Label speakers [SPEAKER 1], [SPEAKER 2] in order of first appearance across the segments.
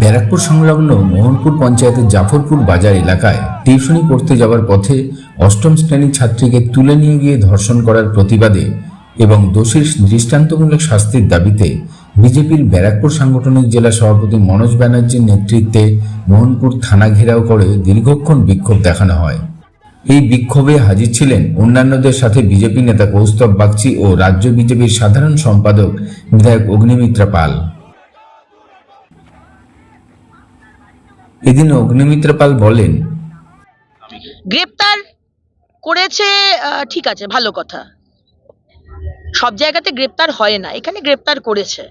[SPEAKER 1] ব্যারাকপুর সংলগ্ন মোহনপুর পঞ্চায়েতের জাফরপুর বাজার এলাকায় টিউশনি পড়তে যাওয়ার পথে অষ্টম শ্রেণির ছাত্রীকে তুলে নিয়ে গিয়ে ধর্ষণ করার প্রতিবাদে এবং দোষীর দৃষ্টান্তমূলক শাস্তির দাবিতে বিজেপির ব্যারাকপুর সাংগঠনিক জেলা সভাপতি মনোজ ব্যানার্জির নেতৃত্বে মোহনপুর থানা ঘেরাও করে দীর্ঘক্ষণ বিক্ষোভ দেখানো হয়। এই বিক্ষোভে হাজির ছিলেন অন্যান্যদের সাথে বিজেপি নেতা কৌস্তব বাগচি ও রাজ্য বিজেপির সাধারণ সম্পাদক বিধায়ক অগ্নিমিত্রা পাল। এদিন অগ্নিমিত্রা পাল বলেন,
[SPEAKER 2] গ্রেপ্তার করেছে ঠিক আছে, ভালো কথা। সব জায়গাতে গ্রেপ্তার হয় না, এখানে গ্রেপ্তার করেছে।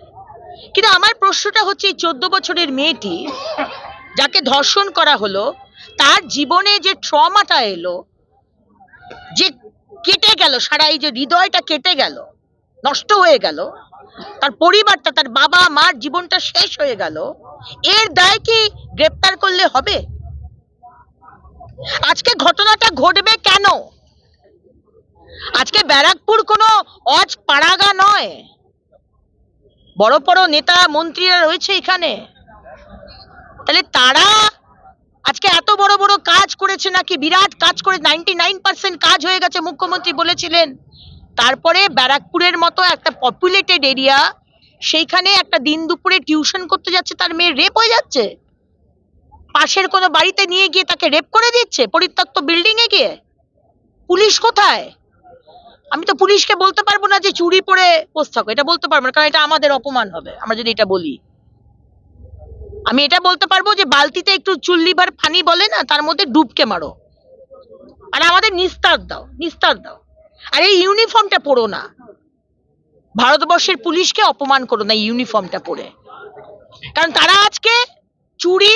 [SPEAKER 2] কিন্তু আমার প্রশ্নটা হচ্ছে, এই চোদ্দ বছরের মেয়েটি যাকে ধর্ষণ করা হলো, তার জীবনে যে ট্রমাটা এলো, যে কেটে গেল, সারা এই যে হৃদয়টা কেটে গেল, নষ্ট হয়ে গেল তার পরিবারটা, তার বাবা, মার জীবনটা শেষ হয়ে গেল। এর দায় কি গ্রেপ্তার করলে হবে? আজকে ঘটনাটা ঘটবে কেন? আজকে ব্যারাকপুর কোনো অজ পাড়াগা নয়। বড় বড় নেতা, মন্ত্রীরা রয়েছে এখানে। তাহলে তারা আজকে এত বড় বড় কাজ করেছে নাকি? বিরাট কাজ করে নাইনটি নাইন পার্সেন্ট কাজ হয়ে গেছে, মুখ্যমন্ত্রী বলেছিলেন। তারপরে ব্যারাকপুরের মতো একটা পপুলেটেড এরিয়া সেইখানে একটা দিন দুপুরে টিউশন করতে যাচ্ছে তার মেয়ে রেপ হয়ে যাচ্ছে। পাশের কোনো বাড়িতে নিয়ে গিয়ে তাকে রেপ করে দিচ্ছে, পরিত্যক্ত বিল্ডিং এ গিয়ে? পুলিশ কোথায়? আমি তো পুলিশকে বলতে পারব না যে চুরি পরে বসে থাকো, এটা বলতে পারব না, কারণ এটা আমাদের অপমান হবে, আমরা যদি এটা বলি। আমি এটা বলতে পারব যে বালতিতে একটু চুল্লিভার ফানি বলে না, তার মধ্যে ডুবকে মারো। আর আমাদের নিস্তার দাও নিস্তার দাও। আর এই ইউনিফর্মটা পরো না। ভারতবর্ষের পুলিশকে অপমান করো না ইউনিফর্মটা পরে। কারণ তারা আজকে চুরি,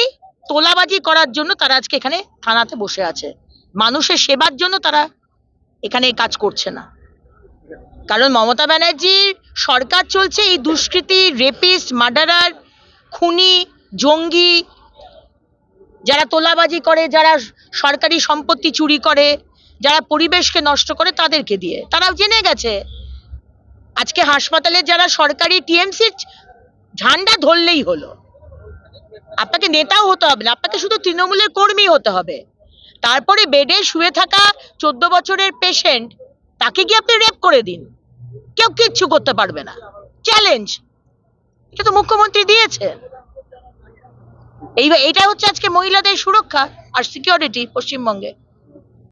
[SPEAKER 2] তোলাবাজি করার জন্য তারা আজকে এখানে থানাতে বসে আছে। মানুষের সেবার জন্য তারা এখানে কাজ করছে না। কারণ মমতা ব্যানার্জির সরকার চলছে, এই দুষ্কৃতী রেপিস্ট মার্ডারার খুনি, জঙ্গি, যারা তোলাবাজি করে, যারা সরকারি সম্পত্তি চুরি করে যারা পরিবেশকে নষ্ট করে তাদেরকে দিয়ে। তারাও জেনে গেছে। আজকে হাসপাতালে যারা সরকারি টিএমসি ঝান্ডা ধরলেই হলো। আপনাকে নেতাও হতে হবে না, আপনাকে শুধু তৃণমূলের কর্মী হতে হবে। তারপরে বেডে শুয়ে থাকা চোদ্দ বছরের পেশেন্ট তাকে গিয়ে আপনি রেপ করে দিন। কেউ কিচ্ছু করতে পারবে না। চ্যালেঞ্জ এটা তো মুখ্যমন্ত্রী দিয়েছে। এই এটা হচ্ছে আজকে মহিলাদের সুরক্ষা আর সিকিউরিটি পশ্চিমবঙ্গে।